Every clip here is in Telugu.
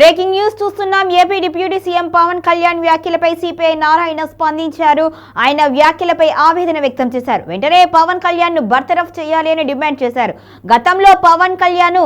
బ్రేకింగ్ న్యూస్ చూస్తున్నాం. AP deputy CM Pawan Kalyan వ్యాఖ్యలపై సిపిఐ నారాయణ స్పందించారు. ఆయన వ్యాఖ్యలపై ఆవేదన వ్యక్తం చేశారు. వెంటనే పవన్ కళ్యాణ్ను బర్తరఫ్ చేయాలి అని డిమాండ్ చేశారు. గతంలో పవన్ కళ్యాణ్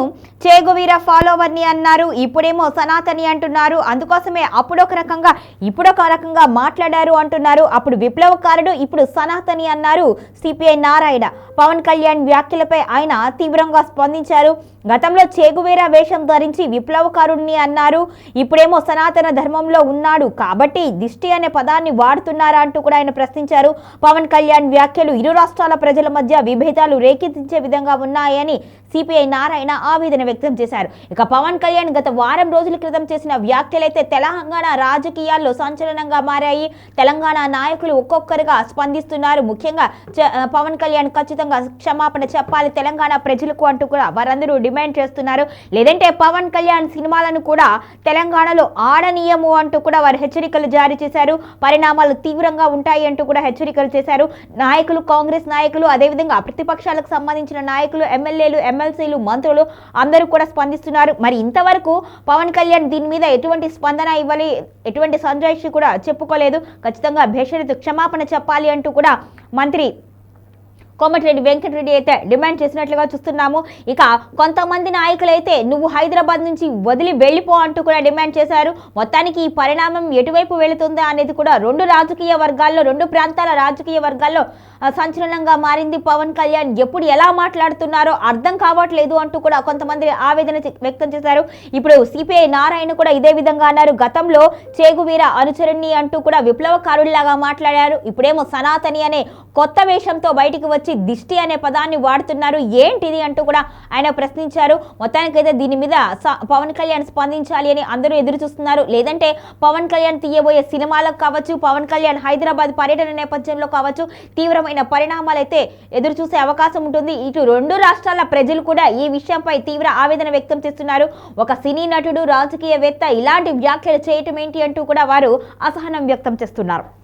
చేగువీర ఫాలోవర్ని అన్నారు. ఇప్పుడేమో సనాతని అంటున్నారు. అందుకోసమే అప్పుడొక రకంగా ఇప్పుడొక రకంగా మాట్లాడారు అంటున్నారు. అప్పుడు విప్లవకారుడు ఇప్పుడు సనాతని అన్నారు సిపిఐ నారాయణ. పవన్ కళ్యాణ్ వ్యాఖ్యలపై ఆయన తీవ్రంగా స్పందించారు. గతంలో చేగువేరా వేషం ధరించి విప్లవకారుణ్ణి అన్నారు. ఇప్పుడేమో సనాతన ధర్మంలో ఉన్నాడు. కాబట్టి దిష్టి అనే పదాన్ని వాడుతున్నారా అంటూ కూడా ఆయన ప్రశ్నించారు. పవన్ కళ్యాణ్ వ్యాఖ్యలు ఇరు రాష్ట్రాల ప్రజల మధ్య విభేదాలు రేకెత్తించే విధంగా ఉన్నాయని సిపిఐ నారాయణ ఆవేదన వ్యక్తం చేశారు. ఇక పవన్ కళ్యాణ్ గత వారం రోజుల క్రితం చేసిన వ్యాఖ్యలైతే తెలంగాణ రాజకీయాల్లో సంచలనంగా మారాయి. తెలంగాణ నాయకులు ఒక్కొక్కరుగా స్పందిస్తున్నారు. ముఖ్యంగా చ- పవన్ కళ్యాణ్ ఖచ్చితంగా క్షమాపణ చెప్పాలి. తెలంగాణ ప్రజలకు అంటూ కూడా వారందరూ డిమాండ్ చేస్తున్నారు. లేదంటే పవన్ కళ్యాణ్ సినిమాలను కూడా తెలంగాణలో ఆడనీయము అంటూ కూడా వారు హెచ్చరికలు జారీ చేశారు. పరిణామాలు తీవ్రంగా ఉంటాయి అంటూ కూడా హెచ్చరికలు చేశారు. నాయకులు కాంగ్రెస్ నాయకులు అదేవిధంగా ప్రతిపక్షాలకు సంబంధించిన నాయకులు ఎమ్మెల్యేలు ఎమ్మెల్సీలు మంత్రులు అందరూ కూడా స్పందిస్తున్నారు. మరి ఇంతవరకు పవన్ కళ్యాణ్ దీని మీద ఎటువంటి స్పందన ఇవ్వాలి ఎటువంటి సంజాయిషి కూడా చెప్పుకోలేదు. ఖచ్చితంగా భేషరతు క్షమాపణ చెప్పాలి అంటూ కూడా మంత్రి కోమటిరెడ్డి వెంకటరెడ్డి అయితే డిమాండ్ చేసినట్లుగా చూస్తున్నాము. ఇక కొంతమంది నాయకులైతే నువ్వు హైదరాబాద్ నుంచి వదిలి వెళ్ళిపో అంటూ కూడా డిమాండ్ చేశారు. మొత్తానికి ఈ పరిణామం ఎటువైపు వెళుతుందా అనేది కూడా రెండు రాజకీయ వర్గాల్లో రెండు ప్రాంతాల రాజకీయ వర్గాల్లో సంచలనంగా మారింది పవన్ కళ్యాణ్. ఎప్పుడు ఎలా మాట్లాడుతున్నారో అర్థం కావట్లేదు అంటూ కూడా కొంతమంది ఆవేదన వ్యక్తం చేశారు. ఇప్పుడు సిపిఐ నారాయణ కూడా ఇదే విధంగా అన్నారు. గతంలో చేగువీర అనుచరుణ్ణి అంటూ కూడా విప్లవకారుడిలాగా మాట్లాడారు. ఇప్పుడేమో సనాతని అనే కొత్త వేషంతో బయటికి వచ్చి దిష్టి అనే పదాన్ని వాడుతున్నారు. ఏంటిది అంటూ కూడా ఆయన ప్రశ్నించారు. మొత్తానికైతే దీని మీద స- పవన్ కళ్యాణ్ స్పందించాలి అని అందరూ ఎదురు చూస్తున్నారు. లేదంటే పవన్ కళ్యాణ్ తీయబోయే సినిమాలకు కావచ్చు పవన్ కళ్యాణ్ హైదరాబాద్ పర్యటన నేపథ్యంలో కావచ్చు తీవ్రమైన పరిణామాలు అయితే ఎదురు చూసే అవకాశం ఉంటుంది. ఇటు రెండు రాష్ట్రాల ప్రజలు కూడా ఈ విషయంపై తీవ్ర ఆవేదన వ్యక్తం చేస్తున్నారు. ఒక సినీ నటుడు రాజకీయవేత్త ఇలాంటి వ్యాఖ్యలు చేయటం ఏంటి అంటూ కూడా వారు అసహనం వ్యక్తం చేస్తున్నారు.